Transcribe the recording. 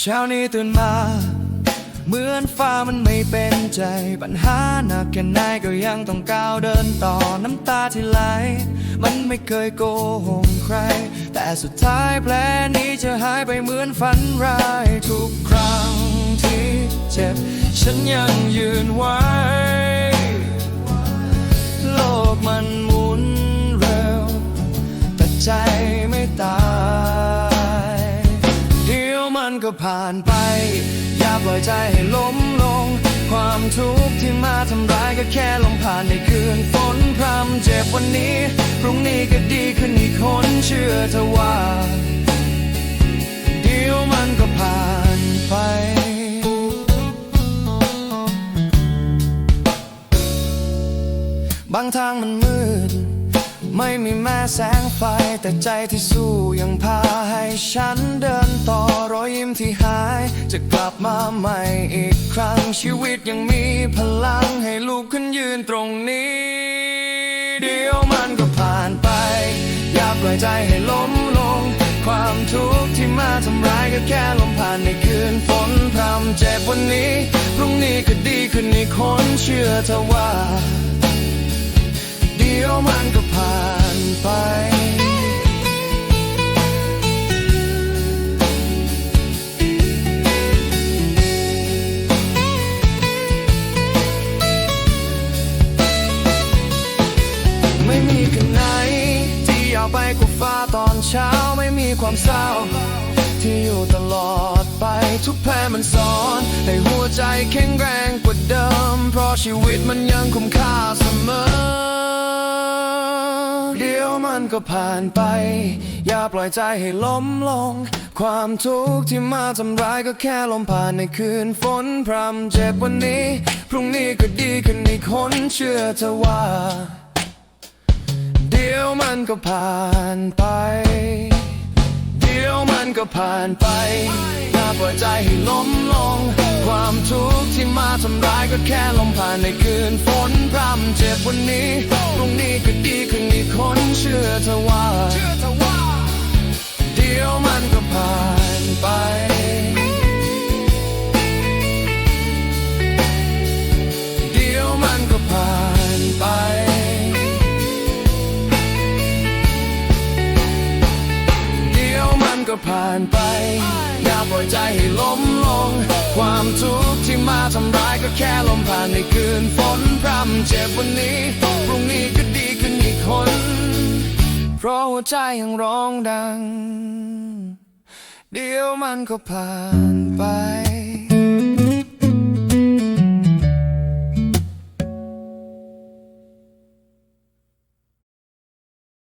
เช้านี้ตื่นมา เหมือนฟ้ามันไม่เป็นใจ ปัญหาหนักแค่ไหนก็ยังต้องก้าวเดินต่อน้ำตาที่ไหล มันไม่เคยโกหกใคร แต่สุดท้ายแผลนี้จะหายไปเหมือนฝันร้ายทุกครั้งที่เจ็บ ฉันยังยืนไว้ ก็ผ่านไป อย่าปล่อยใจให้ล้มลง ความทุกข์ที่มาทำร้ายก็แค่ลมผ่านในคืนฝนพรำเจ็บวันนี้ พรุ่งนี้ก็ดีขึ้นอีกคนเชื่อเธอว่า เดี๋ยวมันก็ผ่านไปบางทางมันมืด ไม่มีแม้แสงไฟแต่ใจที่สู้ยังพาให้ฉันเดินต่อรอยยิ้มที่หาย จะกลับมาใหม่อีกครั้งชีวิตยังมีพลังให้ลูกขึ้นยืนตรงนี้ เดี๋ยวมันก็ผ่านไป อย่าปล่อยใจให้ล้มลง ความทุกข์ที่มาทำร้ายก็แค่ลมผ่านในคืนฝนพรำเจ็บวันนี้ พรุ่งนี้ก็ดีขึ้นอีกคนเชื่อเธอว่า ฟ้าตอนเช้าไม่มีความเศร้า ที่อยู่ตลอดไปทุกแพ้มันสอน ให้หัวใจแข็งแรงกว่าเดิม เพราะชีวิตมันยังคุ้มค่าเสมอ เดี๋ยวมันก็ผ่านไป อย่าปล่อยใจให้ล้มลง ความทุกข์ที่มาทำร้ายก็แค่ลมผ่านในคืนฝนพรำเจ็บวันนี้ พรุ่งนี้ก็ดีขึ้นอีกคนเชื่อเธอว่า ดี๋ยวมันก็ผ่านไป เดี๋ยวมันก็ผ่านไปอย่าปล่อยใจให้ล้มลง ความทุกข์ที่มาทำร้ายก็แค่ลมผ่านในคืนฝนพรำเจ็บวันนี้พรุ่งนี้ก็ดีขึ้นอีกคนเชื่อเธอว่าานไป อย่าปล่อยใจให้ล้มลง ความทุกข์ที่มาทำร้ายก็แค่ลมผ่านในคืนฝนพรำเจ็บวันนี้พรุ่งนี้ก็ดีขึ้นอีกคน เพราะหัวใจยังร้องดัง เดี๋ยวมันก็ผ่านไป